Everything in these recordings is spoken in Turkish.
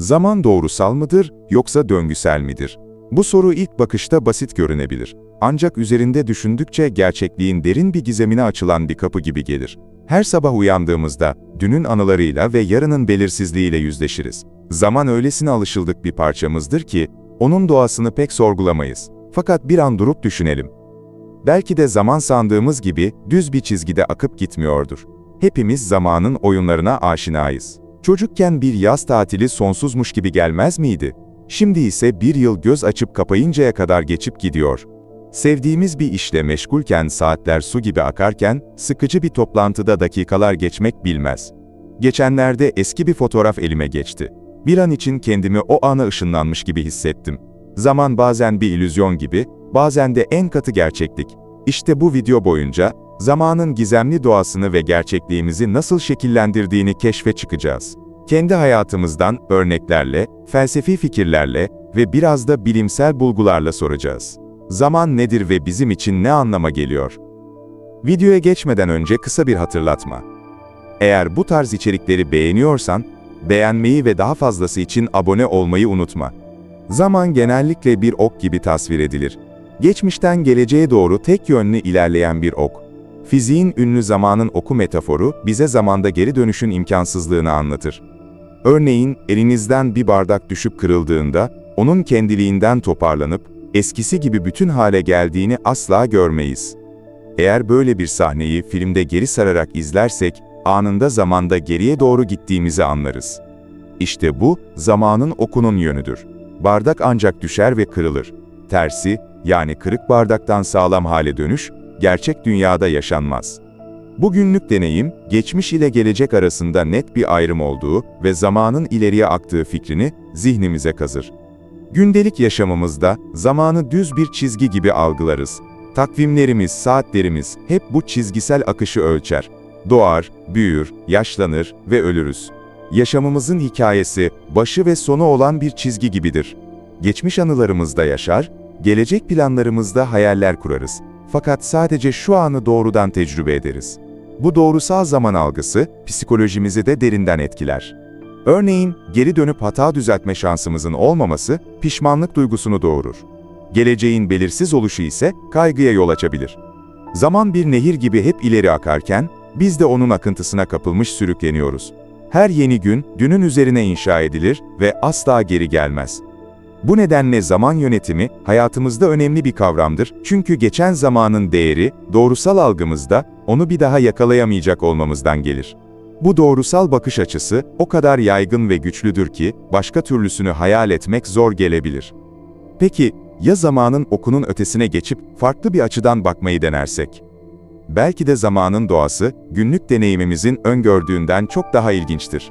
Zaman doğrusal mıdır yoksa döngüsel midir? Bu soru ilk bakışta basit görünebilir. Ancak üzerinde düşündükçe gerçekliğin derin bir gizemine açılan bir kapı gibi gelir. Her sabah uyandığımızda dünün anılarıyla ve yarının belirsizliğiyle yüzleşiriz. Zaman öylesine alışıldık bir parçamızdır ki onun doğasını pek sorgulamayız. Fakat bir an durup düşünelim. Belki de zaman sandığımız gibi düz bir çizgide akıp gitmiyordur. Hepimiz zamanın oyunlarına aşinayız. Çocukken bir yaz tatili sonsuzmuş gibi gelmez miydi? Şimdi ise bir yıl göz açıp kapayıncaya kadar geçip gidiyor. Sevdiğimiz bir işle meşgulken saatler su gibi akarken, sıkıcı bir toplantıda dakikalar geçmek bilmez. Geçenlerde eski bir fotoğraf elime geçti. Bir an için kendimi o ana ışınlanmış gibi hissettim. Zaman bazen bir illüzyon gibi, bazen de en katı gerçeklik. İşte bu video boyunca, zamanın gizemli doğasını ve gerçekliğimizi nasıl şekillendirdiğini keşfe çıkacağız. Kendi hayatımızdan örneklerle, felsefi fikirlerle ve biraz da bilimsel bulgularla soracağız. Zaman nedir ve bizim için ne anlama geliyor? Videoya geçmeden önce kısa bir hatırlatma. Eğer bu tarz içerikleri beğeniyorsan, beğenmeyi ve daha fazlası için abone olmayı unutma. Zaman genellikle bir ok gibi tasvir edilir. Geçmişten geleceğe doğru tek yönlü ilerleyen bir ok. Fiziğin ünlü zamanın oku metaforu bize zamanda geri dönüşün imkansızlığını anlatır. Örneğin elinizden bir bardak düşüp kırıldığında, onun kendiliğinden toparlanıp, eskisi gibi bütün hale geldiğini asla görmeyiz. Eğer böyle bir sahneyi filmde geri sararak izlersek, anında zamanda geriye doğru gittiğimizi anlarız. İşte bu, zamanın okunun yönüdür. Bardak ancak düşer ve kırılır. Tersi, yani kırık bardaktan sağlam hale dönüş, gerçek dünyada yaşanmaz. Bugünlük deneyim, geçmiş ile gelecek arasında net bir ayrım olduğu ve zamanın ileriye aktığı fikrini zihnimize kazır. Gündelik yaşamımızda zamanı düz bir çizgi gibi algılarız. Takvimlerimiz, saatlerimiz hep bu çizgisel akışı ölçer. Doğar, büyür, yaşlanır ve ölürüz. Yaşamımızın hikayesi, başı ve sonu olan bir çizgi gibidir. Geçmiş anılarımızda yaşar, gelecek planlarımızda hayaller kurarız. Fakat sadece şu anı doğrudan tecrübe ederiz. Bu doğrusal zaman algısı, psikolojimizi de derinden etkiler. Örneğin, geri dönüp hata düzeltme şansımızın olmaması, pişmanlık duygusunu doğurur. Geleceğin belirsiz oluşu ise kaygıya yol açabilir. Zaman bir nehir gibi hep ileri akarken, biz de onun akıntısına kapılmış sürükleniyoruz. Her yeni gün, dünün üzerine inşa edilir ve asla geri gelmez. Bu nedenle zaman yönetimi, hayatımızda önemli bir kavramdır çünkü geçen zamanın değeri, doğrusal algımızda, onu bir daha yakalayamayacak olmamızdan gelir. Bu doğrusal bakış açısı, o kadar yaygın ve güçlüdür ki, başka türlüsünü hayal etmek zor gelebilir. Peki, ya zamanın okunun ötesine geçip, farklı bir açıdan bakmayı denersek? Belki de zamanın doğası, günlük deneyimimizin öngördüğünden çok daha ilginçtir.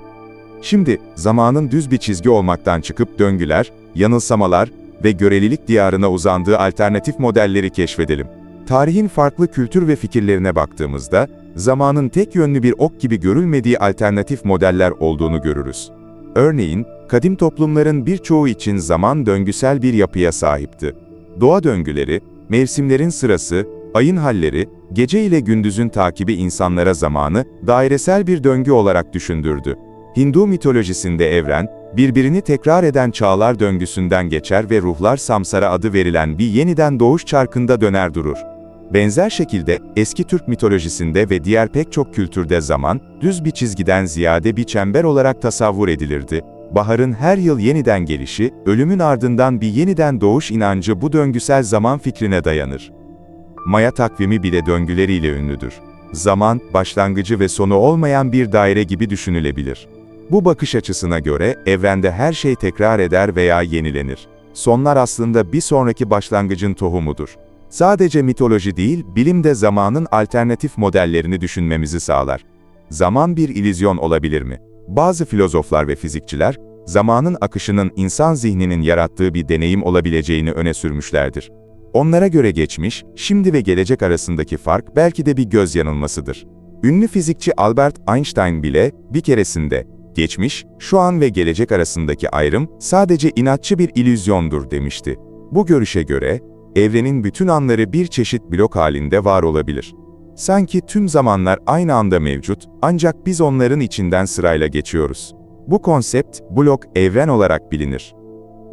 Şimdi, zamanın düz bir çizgi olmaktan çıkıp döngüler, yanılsamalar ve görelilik diyarına uzandığı alternatif modelleri keşfedelim. Tarihin farklı kültür ve fikirlerine baktığımızda, zamanın tek yönlü bir ok gibi görülmediği alternatif modeller olduğunu görürüz. Örneğin, kadim toplumların birçoğu için zaman döngüsel bir yapıya sahipti. Doğa döngüleri, mevsimlerin sırası, ayın halleri, gece ile gündüzün takibi insanlara zamanı dairesel bir döngü olarak düşündürdü. Hindu mitolojisinde evren, birbirini tekrar eden çağlar döngüsünden geçer ve ruhlar samsara adı verilen bir yeniden doğuş çarkında döner durur. Benzer şekilde, eski Türk mitolojisinde ve diğer pek çok kültürde zaman, düz bir çizgiden ziyade bir çember olarak tasavvur edilirdi. Baharın her yıl yeniden gelişi, ölümün ardından bir yeniden doğuş inancı bu döngüsel zaman fikrine dayanır. Maya takvimi bile döngüleriyle ünlüdür. Zaman, başlangıcı ve sonu olmayan bir daire gibi düşünülebilir. Bu bakış açısına göre, evrende her şey tekrar eder veya yenilenir. Sonlar aslında bir sonraki başlangıcın tohumudur. Sadece mitoloji değil, bilim de zamanın alternatif modellerini düşünmemizi sağlar. Zaman bir ilizyon olabilir mi? Bazı filozoflar ve fizikçiler, zamanın akışının insan zihninin yarattığı bir deneyim olabileceğini öne sürmüşlerdir. Onlara göre geçmiş, şimdi ve gelecek arasındaki fark belki de bir göz yanılmasıdır. Ünlü fizikçi Albert Einstein bile bir keresinde geçmiş, şu an ve gelecek arasındaki ayrım sadece inatçı bir illüzyondur demişti. Bu görüşe göre evrenin bütün anları bir çeşit blok halinde var olabilir. Sanki tüm zamanlar aynı anda mevcut, ancak biz onların içinden sırayla geçiyoruz. Bu konsept, blok evren olarak bilinir.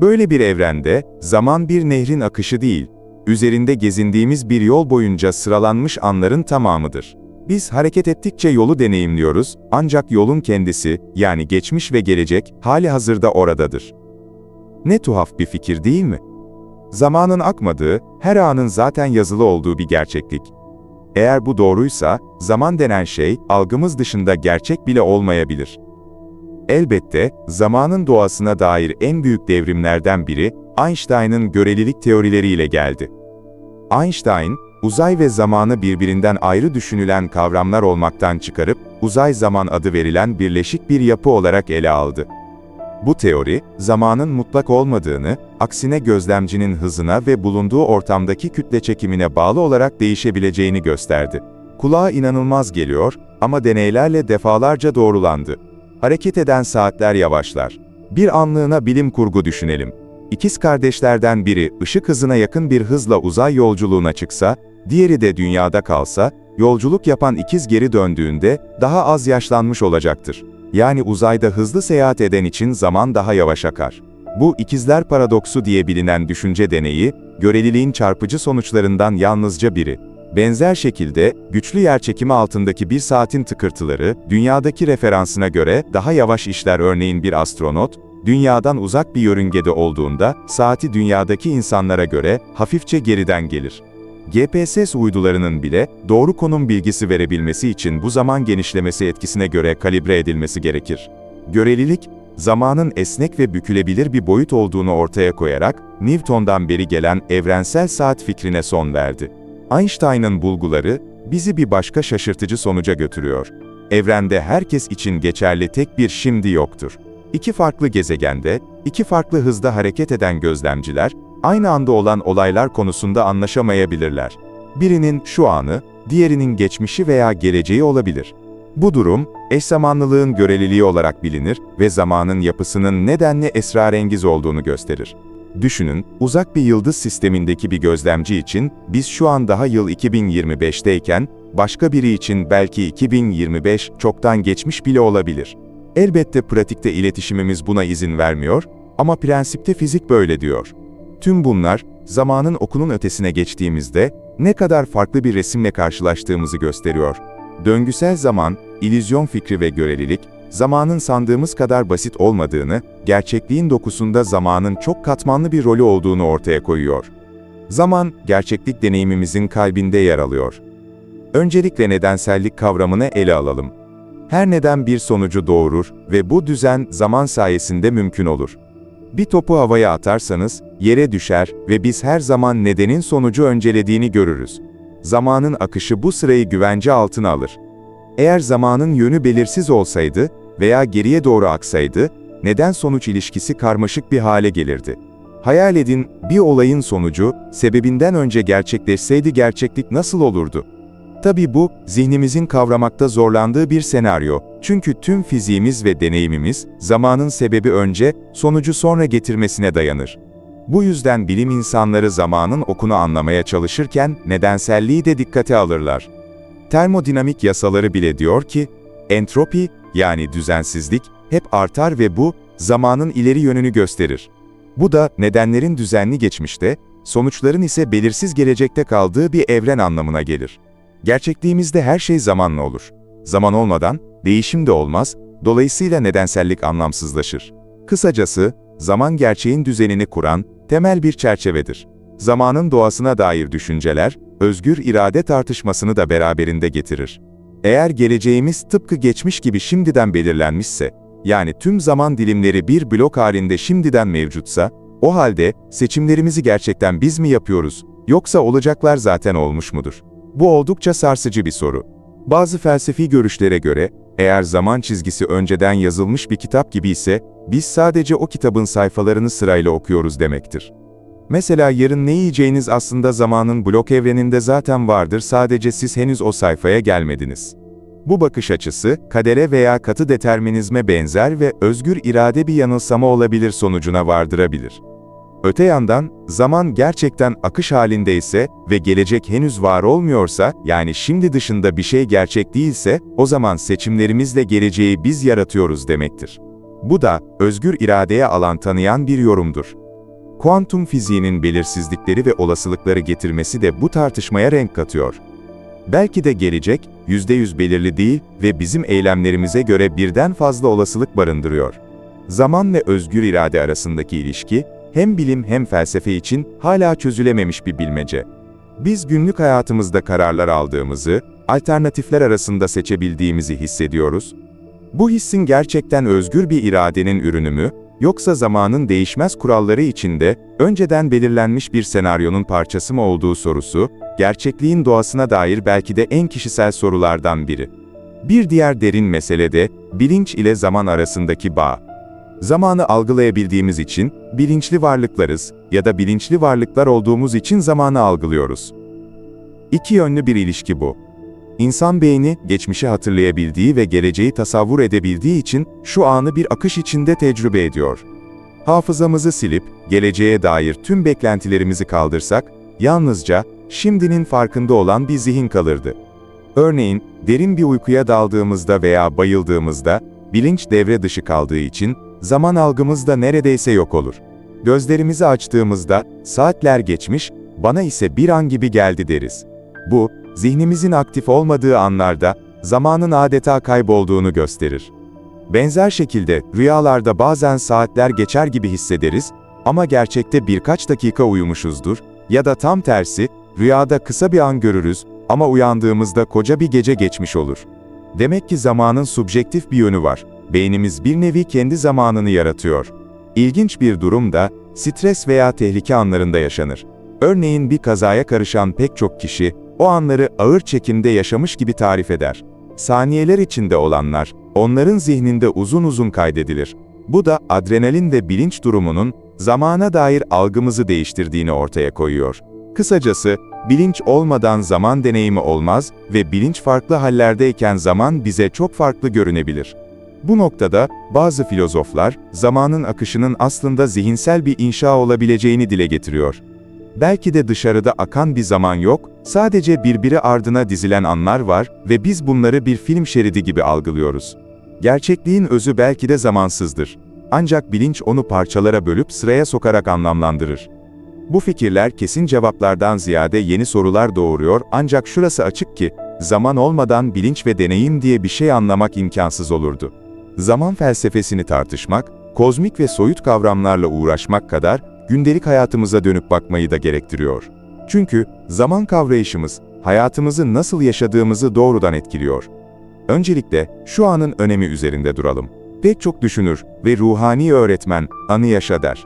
Böyle bir evrende, zaman bir nehrin akışı değil, üzerinde gezindiğimiz bir yol boyunca sıralanmış anların tamamıdır. Biz hareket ettikçe yolu deneyimliyoruz, ancak yolun kendisi, yani geçmiş ve gelecek, hali hazırda oradadır. Ne tuhaf bir fikir değil mi? Zamanın akmadığı, her anın zaten yazılı olduğu bir gerçeklik. Eğer bu doğruysa, zaman denen şey, algımız dışında gerçek bile olmayabilir. Elbette, zamanın doğasına dair en büyük devrimlerden biri, Einstein'ın görelilik teorileriyle geldi. Einstein, uzay ve zamanı birbirinden ayrı düşünülen kavramlar olmaktan çıkarıp, uzay-zaman adı verilen birleşik bir yapı olarak ele aldı. Bu teori, zamanın mutlak olmadığını, aksine gözlemcinin hızına ve bulunduğu ortamdaki kütle çekimine bağlı olarak değişebileceğini gösterdi. Kulağa inanılmaz geliyor ama deneylerle defalarca doğrulandı. Hareket eden saatler yavaşlar. Bir anlığına bilim kurgu düşünelim. İkiz kardeşlerden biri ışık hızına yakın bir hızla uzay yolculuğuna çıksa, diğeri de dünyada kalsa, yolculuk yapan ikiz geri döndüğünde daha az yaşlanmış olacaktır. Yani uzayda hızlı seyahat eden için zaman daha yavaş akar. Bu ikizler paradoksu diye bilinen düşünce deneyi, göreliliğin çarpıcı sonuçlarından yalnızca biri. Benzer şekilde, güçlü yerçekimi altındaki bir saatin tıkırtıları, dünyadaki referansına göre daha yavaş işler örneğin bir astronot, dünyadan uzak bir yörüngede olduğunda, saati dünyadaki insanlara göre hafifçe geriden gelir. GPS uydularının bile doğru konum bilgisi verebilmesi için bu zaman genişlemesi etkisine göre kalibre edilmesi gerekir. Görelilik, zamanın esnek ve bükülebilir bir boyut olduğunu ortaya koyarak, Newton'dan beri gelen evrensel saat fikrine son verdi. Einstein'ın bulguları, bizi bir başka şaşırtıcı sonuca götürüyor. Evrende herkes için geçerli tek bir şimdi yoktur. İki farklı gezegende, iki farklı hızda hareket eden gözlemciler, aynı anda olan olaylar konusunda anlaşamayabilirler. Birinin şu anı, diğerinin geçmişi veya geleceği olabilir. Bu durum, eş zamanlılığın göreliliği olarak bilinir ve zamanın yapısının nedenle esrarengiz olduğunu gösterir. Düşünün, uzak bir yıldız sistemindeki bir gözlemci için, biz şu an daha yıl 2025'teyken, başka biri için belki 2025 çoktan geçmiş bile olabilir. Elbette pratikte iletişimimiz buna izin vermiyor ama prensipte fizik böyle diyor. Tüm bunlar, zamanın okunun ötesine geçtiğimizde, ne kadar farklı bir resimle karşılaştığımızı gösteriyor. Döngüsel zaman, illüzyon fikri ve görelilik, zamanın sandığımız kadar basit olmadığını, gerçekliğin dokusunda zamanın çok katmanlı bir rolü olduğunu ortaya koyuyor. Zaman, gerçeklik deneyimimizin kalbinde yer alıyor. Öncelikle nedensellik kavramını ele alalım. Her neden bir sonucu doğurur ve bu düzen zaman sayesinde mümkün olur. Bir topu havaya atarsanız, yere düşer ve biz her zaman nedenin sonucu öncelediğini görürüz. Zamanın akışı bu sırayı güvence altına alır. Eğer zamanın yönü belirsiz olsaydı veya geriye doğru aksaydı, neden-sonuç ilişkisi karmaşık bir hale gelirdi. Hayal edin, bir olayın sonucu, sebebinden önce gerçekleşseydi gerçeklik nasıl olurdu? Tabii bu, zihnimizin kavramakta zorlandığı bir senaryo. Çünkü tüm fiziğimiz ve deneyimimiz, zamanın sebebi önce, sonucu sonra getirmesine dayanır. Bu yüzden bilim insanları zamanın okunu anlamaya çalışırken, nedenselliği de dikkate alırlar. Termodinamik yasaları bile diyor ki, entropi, yani düzensizlik, hep artar ve bu, zamanın ileri yönünü gösterir. Bu da, nedenlerin düzenli geçmişte, sonuçların ise belirsiz gelecekte kaldığı bir evren anlamına gelir. Gerçekliğimizde her şey zamanla olur. Zaman olmadan, değişim de olmaz, dolayısıyla nedensellik anlamsızlaşır. Kısacası, zaman gerçeğin düzenini kuran, temel bir çerçevedir. Zamanın doğasına dair düşünceler, özgür irade tartışmasını da beraberinde getirir. Eğer geleceğimiz tıpkı geçmiş gibi şimdiden belirlenmişse, yani tüm zaman dilimleri bir blok halinde şimdiden mevcutsa, o halde seçimlerimizi gerçekten biz mi yapıyoruz, yoksa olacaklar zaten olmuş mudur? Bu oldukça sarsıcı bir soru. Bazı felsefi görüşlere göre, eğer zaman çizgisi önceden yazılmış bir kitap gibi ise, biz sadece o kitabın sayfalarını sırayla okuyoruz demektir. Mesela yarın ne yiyeceğiniz aslında zamanın blok evreninde zaten vardır sadece siz henüz o sayfaya gelmediniz. Bu bakış açısı, kadere veya katı determinizme benzer ve özgür irade bir yanılsama olabilir sonucuna vardırabilir. Öte yandan, zaman gerçekten akış halindeyse ve gelecek henüz var olmuyorsa, yani şimdi dışında bir şey gerçek değilse, o zaman seçimlerimizle geleceği biz yaratıyoruz demektir. Bu da, özgür iradeye alan tanıyan bir yorumdur. Kuantum fiziğinin belirsizlikleri ve olasılıkları getirmesi de bu tartışmaya renk katıyor. Belki de gelecek, %100 belirli değil ve bizim eylemlerimize göre birden fazla olasılık barındırıyor. Zaman ve özgür irade arasındaki ilişki, hem bilim hem felsefe için hala çözülememiş bir bilmece. Biz günlük hayatımızda kararlar aldığımızı, alternatifler arasında seçebildiğimizi hissediyoruz. Bu hissin gerçekten özgür bir iradenin ürünü mü, yoksa zamanın değişmez kuralları içinde önceden belirlenmiş bir senaryonun parçası mı olduğu sorusu, gerçekliğin doğasına dair belki de en kişisel sorulardan biri. Bir diğer derin mesele de bilinç ile zaman arasındaki bağ. Zamanı algılayabildiğimiz için bilinçli varlıklarız ya da bilinçli varlıklar olduğumuz için zamanı algılıyoruz. İki yönlü bir ilişki bu. İnsan beyni, geçmişi hatırlayabildiği ve geleceği tasavvur edebildiği için şu anı bir akış içinde tecrübe ediyor. Hafızamızı silip, geleceğe dair tüm beklentilerimizi kaldırsak, yalnızca, şimdinin farkında olan bir zihin kalırdı. Örneğin, derin bir uykuya daldığımızda veya bayıldığımızda, bilinç devre dışı kaldığı için, zaman algımız da neredeyse yok olur. Gözlerimizi açtığımızda, saatler geçmiş, bana ise bir an gibi geldi deriz. Bu, zihnimizin aktif olmadığı anlarda, zamanın adeta kaybolduğunu gösterir. Benzer şekilde, rüyalarda bazen saatler geçer gibi hissederiz, ama gerçekte birkaç dakika uyumuşuzdur, ya da tam tersi, rüyada kısa bir an görürüz, ama uyandığımızda koca bir gece geçmiş olur. Demek ki zamanın subjektif bir yönü var. Beynimiz bir nevi kendi zamanını yaratıyor. İlginç bir durum da, stres veya tehlike anlarında yaşanır. Örneğin bir kazaya karışan pek çok kişi, o anları ağır çekimde yaşamış gibi tarif eder. Saniyeler içinde olanlar, onların zihninde uzun uzun kaydedilir. Bu da adrenalin ve bilinç durumunun, zamana dair algımızı değiştirdiğini ortaya koyuyor. Kısacası, bilinç olmadan zaman deneyimi olmaz ve bilinç farklı hallerdeyken zaman bize çok farklı görünebilir. Bu noktada, bazı filozoflar, zamanın akışının aslında zihinsel bir inşa olabileceğini dile getiriyor. Belki de dışarıda akan bir zaman yok, sadece birbiri ardına dizilen anlar var ve biz bunları bir film şeridi gibi algılıyoruz. Gerçekliğin özü belki de zamansızdır. Ancak bilinç onu parçalara bölüp sıraya sokarak anlamlandırır. Bu fikirler kesin cevaplardan ziyade yeni sorular doğuruyor ancak şurası açık ki, zaman olmadan bilinç ve deneyim diye bir şey anlamak imkansız olurdu. Zaman felsefesini tartışmak, kozmik ve soyut kavramlarla uğraşmak kadar gündelik hayatımıza dönüp bakmayı da gerektiriyor. Çünkü zaman kavrayışımız, hayatımızı nasıl yaşadığımızı doğrudan etkiliyor. Öncelikle şu anın önemi üzerinde duralım. Pek çok düşünür ve ruhani öğretmen anı yaşa der.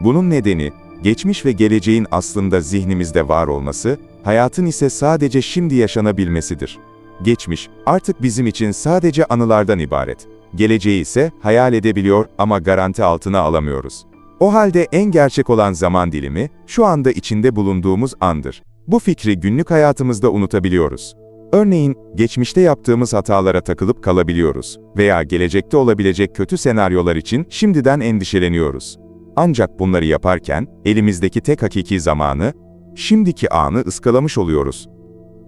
Bunun nedeni, geçmiş ve geleceğin aslında zihnimizde var olması, hayatın ise sadece şimdi yaşanabilmesidir. Geçmiş, artık bizim için sadece anılardan ibaret. Geleceği ise hayal edebiliyor ama garanti altına alamıyoruz. O halde en gerçek olan zaman dilimi, şu anda içinde bulunduğumuz andır. Bu fikri günlük hayatımızda unutabiliyoruz. Örneğin, geçmişte yaptığımız hatalara takılıp kalabiliyoruz veya gelecekte olabilecek kötü senaryolar için şimdiden endişeleniyoruz. Ancak bunları yaparken, elimizdeki tek hakiki zamanı, şimdiki anı ıskalamış oluyoruz.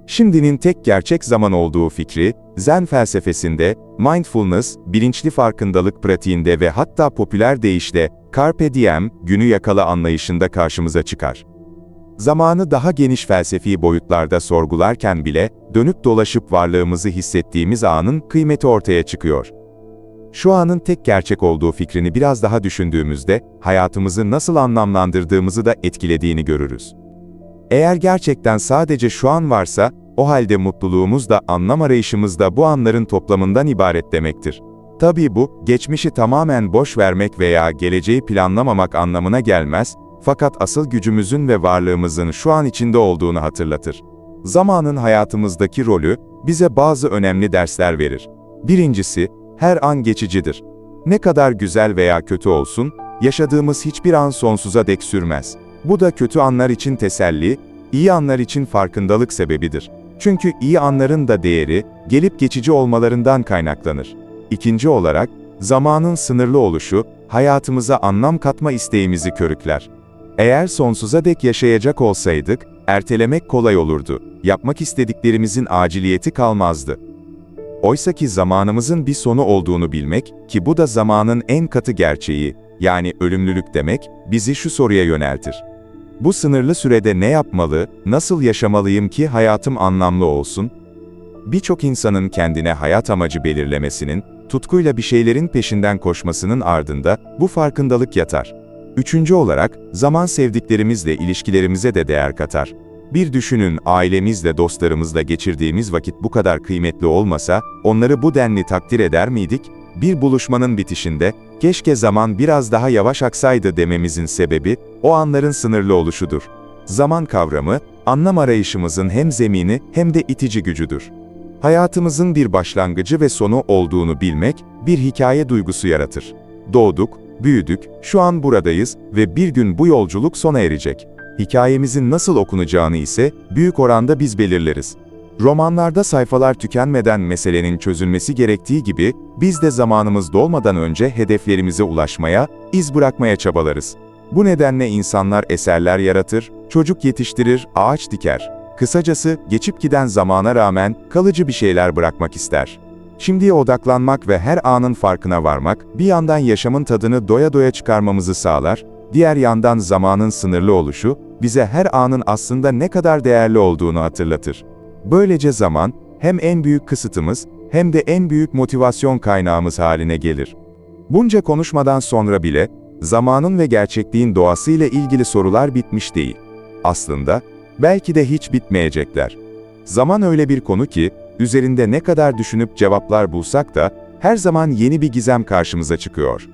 Şimdinin tek gerçek zaman olduğu fikri, Zen felsefesinde, mindfulness, bilinçli farkındalık pratiğinde ve hatta popüler deyişle, carpe diem, günü yakala anlayışında karşımıza çıkar. Zamanı daha geniş felsefi boyutlarda sorgularken bile, dönüp dolaşıp varlığımızı hissettiğimiz anın kıymeti ortaya çıkıyor. Şu anın tek gerçek olduğu fikrini biraz daha düşündüğümüzde, hayatımızı nasıl anlamlandırdığımızı da etkilediğini görürüz. Eğer gerçekten sadece şu an varsa, o halde mutluluğumuz da anlam arayışımız da bu anların toplamından ibaret demektir. Tabii bu, geçmişi tamamen boş vermek veya geleceği planlamamak anlamına gelmez, fakat asıl gücümüzün ve varlığımızın şu an içinde olduğunu hatırlatır. Zamanın hayatımızdaki rolü, bize bazı önemli dersler verir. Birincisi, her an geçicidir. Ne kadar güzel veya kötü olsun, yaşadığımız hiçbir an sonsuza dek sürmez. Bu da kötü anlar için teselli, iyi anlar için farkındalık sebebidir. Çünkü iyi anların da değeri, gelip geçici olmalarından kaynaklanır. İkinci olarak, zamanın sınırlı oluşu, hayatımıza anlam katma isteğimizi körükler. Eğer sonsuza dek yaşayacak olsaydık, ertelemek kolay olurdu. Yapmak istediklerimizin aciliyeti kalmazdı. Oysaki zamanımızın bir sonu olduğunu bilmek, ki bu da zamanın en katı gerçeği, yani ölümlülük demek, bizi şu soruya yöneltir. Bu sınırlı sürede ne yapmalı, nasıl yaşamalıyım ki hayatım anlamlı olsun? Birçok insanın kendine hayat amacı belirlemesinin, tutkuyla bir şeylerin peşinden koşmasının ardında bu farkındalık yatar. Üçüncü olarak, zaman sevdiklerimizle ilişkilerimize de değer katar. Bir düşünün ailemizle, dostlarımızla geçirdiğimiz vakit bu kadar kıymetli olmasa, onları bu denli takdir eder miydik? Bir buluşmanın bitişinde, keşke zaman biraz daha yavaş aksaydı dememizin sebebi, o anların sınırlı oluşudur. Zaman kavramı, anlam arayışımızın hem zemini hem de itici gücüdür. Hayatımızın bir başlangıcı ve sonu olduğunu bilmek, bir hikaye duygusu yaratır. Doğduk, büyüdük, şu an buradayız ve bir gün bu yolculuk sona erecek. Hikayemizin nasıl okunacağını ise büyük oranda biz belirleriz. Romanlarda sayfalar tükenmeden meselenin çözülmesi gerektiği gibi, biz de zamanımız dolmadan önce hedeflerimize ulaşmaya, iz bırakmaya çabalarız. Bu nedenle insanlar eserler yaratır, çocuk yetiştirir, ağaç diker. Kısacası, geçip giden zamana rağmen kalıcı bir şeyler bırakmak ister. Şimdiye odaklanmak ve her anın farkına varmak, bir yandan yaşamın tadını doya doya çıkarmamızı sağlar, diğer yandan zamanın sınırlı oluşu, bize her anın aslında ne kadar değerli olduğunu hatırlatır. Böylece zaman, hem en büyük kısıtımız, hem de en büyük motivasyon kaynağımız haline gelir. Bunca konuşmadan sonra bile, zamanın ve gerçekliğin doğasıyla ilgili sorular bitmiş değil. Aslında, belki de hiç bitmeyecekler. Zaman öyle bir konu ki, üzerinde ne kadar düşünüp cevaplar bulsak da, her zaman yeni bir gizem karşımıza çıkıyor.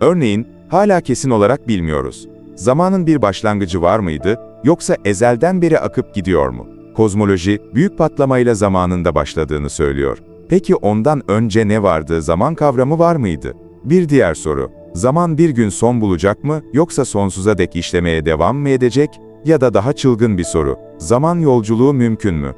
Örneğin, hala kesin olarak bilmiyoruz. Zamanın bir başlangıcı var mıydı, yoksa ezelden beri akıp gidiyor mu? Kozmoloji, büyük patlamayla zamanında başladığını söylüyor. Peki ondan önce ne vardı, zaman kavramı var mıydı? Bir diğer soru, zaman bir gün son bulacak mı, yoksa sonsuza dek işlemeye devam mı edecek? Ya da daha çılgın bir soru, zaman yolculuğu mümkün mü?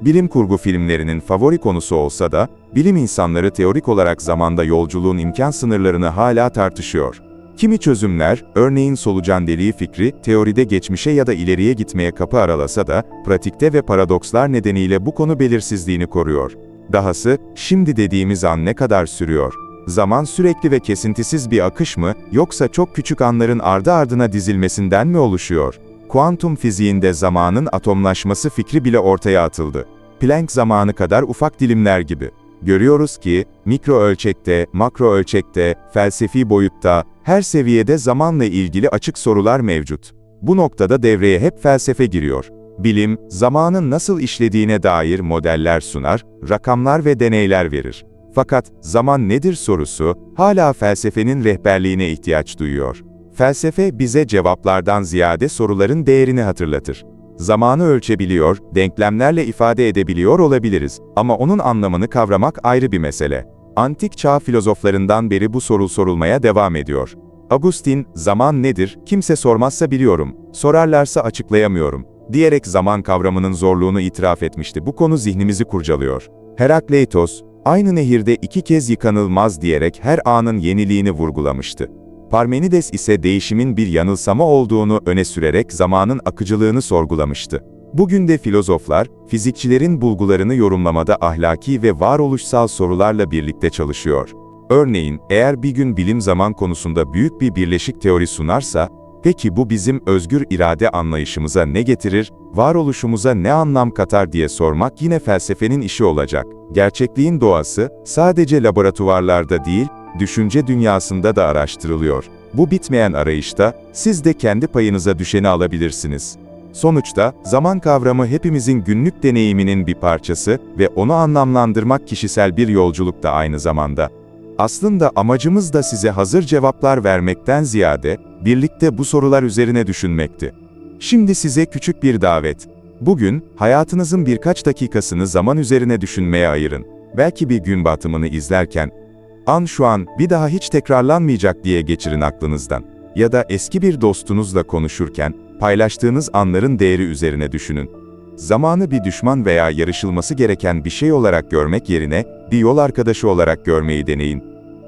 Bilim kurgu filmlerinin favori konusu olsa da, bilim insanları teorik olarak zamanda yolculuğun imkan sınırlarını hala tartışıyor. Kimi çözümler, örneğin solucan deliği fikri, teoride geçmişe ya da ileriye gitmeye kapı aralasa da, pratikte ve paradokslar nedeniyle bu konu belirsizliğini koruyor. Dahası, şimdi dediğimiz an ne kadar sürüyor? Zaman sürekli ve kesintisiz bir akış mı, yoksa çok küçük anların ardı ardına dizilmesinden mi oluşuyor? Kuantum fiziğinde zamanın atomlaşması fikri bile ortaya atıldı. Planck zamanı kadar ufak dilimler gibi. Görüyoruz ki, mikro ölçekte, makro ölçekte, felsefi boyutta, her seviyede zamanla ilgili açık sorular mevcut. Bu noktada devreye hep felsefe giriyor. Bilim, zamanın nasıl işlediğine dair modeller sunar, rakamlar ve deneyler verir. Fakat zaman nedir sorusu, hala felsefenin rehberliğine ihtiyaç duyuyor. Felsefe bize cevaplardan ziyade soruların değerini hatırlatır. Zamanı ölçebiliyor, denklemlerle ifade edebiliyor olabiliriz ama onun anlamını kavramak ayrı bir mesele. Antik çağ filozoflarından beri bu soru sorulmaya devam ediyor. Agustin, zaman nedir, kimse sormazsa biliyorum, sorarlarsa açıklayamıyorum, diyerek zaman kavramının zorluğunu itiraf etmişti. Bu konu zihnimizi kurcalıyor. Herakleitos, aynı nehirde iki kez yıkanılmaz diyerek her anın yeniliğini vurgulamıştı. Parmenides ise değişimin bir yanılsama olduğunu öne sürerek zamanın akıcılığını sorgulamıştı. Bugün de filozoflar, fizikçilerin bulgularını yorumlamada ahlaki ve varoluşsal sorularla birlikte çalışıyor. Örneğin, eğer bir gün bilim zaman konusunda büyük bir birleşik teori sunarsa, peki bu bizim özgür irade anlayışımıza ne getirir, varoluşumuza ne anlam katar diye sormak yine felsefenin işi olacak. Gerçekliğin doğası, sadece laboratuvarlarda değil, düşünce dünyasında da araştırılıyor. Bu bitmeyen arayışta, siz de kendi payınıza düşeni alabilirsiniz. Sonuçta, zaman kavramı hepimizin günlük deneyiminin bir parçası ve onu anlamlandırmak kişisel bir yolculuk da aynı zamanda. Aslında amacımız da size hazır cevaplar vermekten ziyade, birlikte bu sorular üzerine düşünmekti. Şimdi size küçük bir davet. Bugün, hayatınızın birkaç dakikasını zaman üzerine düşünmeye ayırın. Belki bir gün batımını izlerken, an şu an bir daha hiç tekrarlanmayacak diye geçirin aklınızdan. Ya da eski bir dostunuzla konuşurken, paylaştığınız anların değeri üzerine düşünün. Zamanı bir düşman veya yarışılması gereken bir şey olarak görmek yerine, bir yol arkadaşı olarak görmeyi deneyin.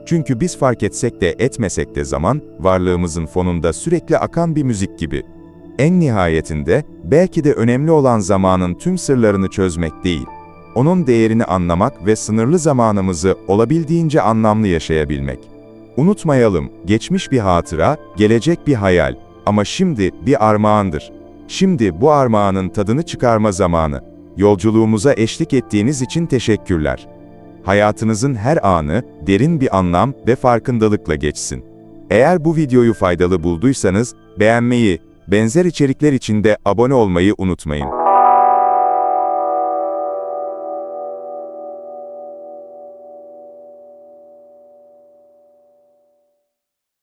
Çünkü biz fark etsek de etmesek de zaman, varlığımızın fonunda sürekli akan bir müzik gibi. En nihayetinde, belki de önemli olan zamanın tüm sırlarını çözmek değil, onun değerini anlamak ve sınırlı zamanımızı olabildiğince anlamlı yaşayabilmek. Unutmayalım, geçmiş bir hatıra, gelecek bir hayal ama şimdi bir armağandır. Şimdi bu armağanın tadını çıkarma zamanı. Yolculuğumuza eşlik ettiğiniz için teşekkürler. Hayatınızın her anı derin bir anlam ve farkındalıkla geçsin. Eğer bu videoyu faydalı bulduysanız beğenmeyi, benzer içerikler için de abone olmayı unutmayın.